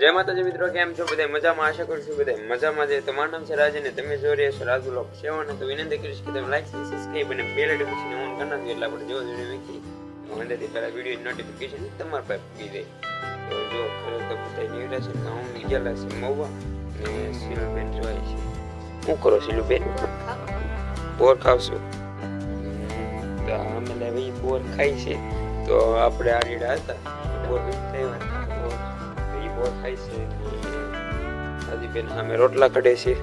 જય માતાજી મિત્રો, કેમ છો? બધા મજામાં? આશા કરું છું બધા મજામાં છે. તો મારું નામ છે રાજ અને તમે જોઈ રહ્યા છો રાજુ લોક સેવન. તો વિનંતી કરીશ કે તમે લાઈક સબસ્ક્રાઈબ અને બેલ નોટિફિકેશન ઓન કરી નાખજો એટલે આપણે જો જોઈને મૂકી અંદરથી પહેલા વીડિયો નોટિફિકેશન તમારા પાસે પૂરી દે તો જો ખરેખર બધા નીવડા છે, તો હું ગયેલા છે, મહુવા ને સિલુબેન જોઈ છે. હું કરો સિલુબેન બોર ખાવશું? તો અમે ભાઈ બોર ખાઈ છે. તો આપણે આ રીડા હતા બોર થયા બોર ખાઈ છે હાજી સામે રોટલા કઢે છે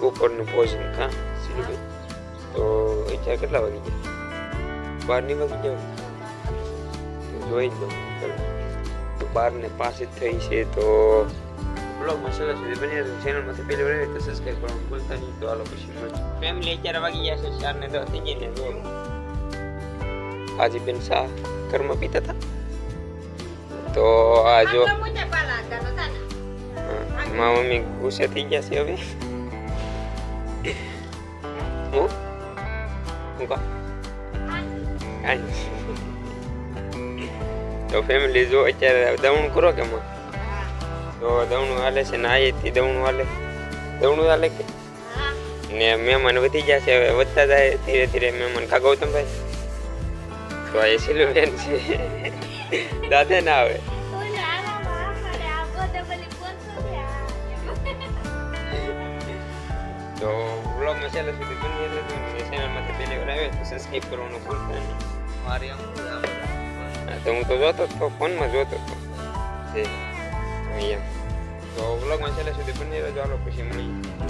બપોરનું ભોજન હા સિલુબેન તો અત્યારે કેટલા વાગી ગયા બારની વાગી જાય જોઈ જ બાર ને પાંચ જ થઈ છે તો બ્લોગમાં સરસ સુધી બની રહેશે ચેનલમાંથી પહેલી વાર તો સબસ્ક્રાઈબ કરવાનું ભૂલતા નહીં તો આલો પછી ફેમિલી અત્યારે વાગી ગયા છે ચાર ને દસ થઈ ગઈ ને જો હાજી બેન શાહ કર્મ પીતા હતા? તો આ જો મારા મમ્મી ગુસ્સે થઈ ગયા છે હવે. હું? હું કા? તો ફેમિલી જો અત્યારે દવણું કરો કે માં તો દવણું હાલે છે ને આયેથી દવણું હાલે. દવણું હાલે કે? ને મહેમાન વધી ગયા છે હવે વધતા જાય ધીરે ધીરે મહેમાન ખા ગૌતમભાઈ? તો આ એસીલું બેન છે. દાદા ના આવે. તો બ્લોગમાં છેલ્લે સુધી બની રહેજો અને ચેનલમાંથી પહેલી વાર આવે તો સબસ્ક્રાઈબ કરવાનું ભૂલતા નહીં મારી તો હું તો જોતો જ તો ફોનમાં જોતો જ તો તે અહીંયા તો બ્લોગમાં છેલ્લે સુધી બની રહેજો હાલો પછી મળીએ